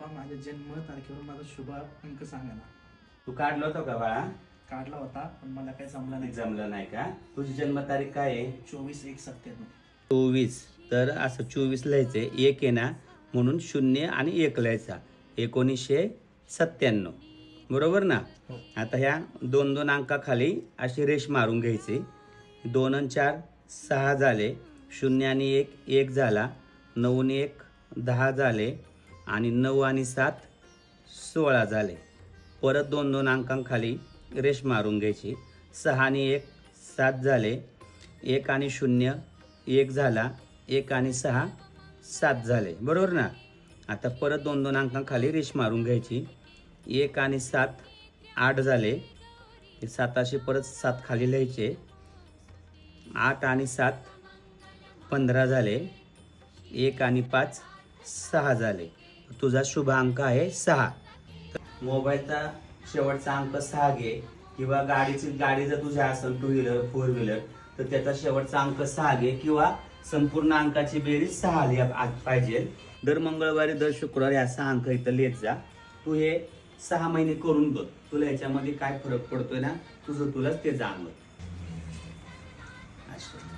पप्पा माझ्या जन्म तारखेवर माझा शुभ अंक सांगा ना तू काढलं होतं का बाळा? काढला होता पण मला काही जमला नाही. जमलं नाही का? तुझी जन्मतारीख काय आहे? चोवीस एक सत्त्याण्णव चोवीस. तर असं चोवीस लिहायचंय. एक आहे ना म्हणून शून्य आणि एक लिहायचा. एकोणीसशे सत्त्याण्णव. बरोबर ना? हो. आता ह्या दोन दोन अंकाखाली अशी रेष मारून घ्यायची. दोन आणि चार सहा झाले. शून्य आणि एक एक झाला. नऊ आणि एक दहा झाले. आणि नऊ आणि सात सोळा झाले. परत दोन दोन अंकांखाली रेष मारून घ्यायची. सहा आणि एक सात झाले. एक आणि शून्य एक झाला. एक आणि सहा सात झाले. बरोबर ना? आता परत दोन दोन अंकांखाली रेष मारून घ्यायची. एक आणि सात आठ झाले. हे साताशी परत सात खाली लिहायचे. आठ आणि सात पंधरा झाले. एक आणि पाच सहा झाले. तुझा शुभ अंक आहे सहा. मोबाईलचा शेवटचा अंक सहा घे. किंवा गाडीची गाडी जर तुझ्या असेल टू व्हीलर फोर व्हीलर तर त्याचा शेवटचा अंक सहा घे किंवा संपूर्ण अंकाची बेरीज सहा लिहा पाहिजे. दर मंगळवारी दर शुक्रवारी असा सहा अंक इथं लिहित जा. तू हे सहा महिने करून बघ. तुला याच्यामध्ये काय फरक पडतोय ना? तुझं तुलाच ते जाणवत. असं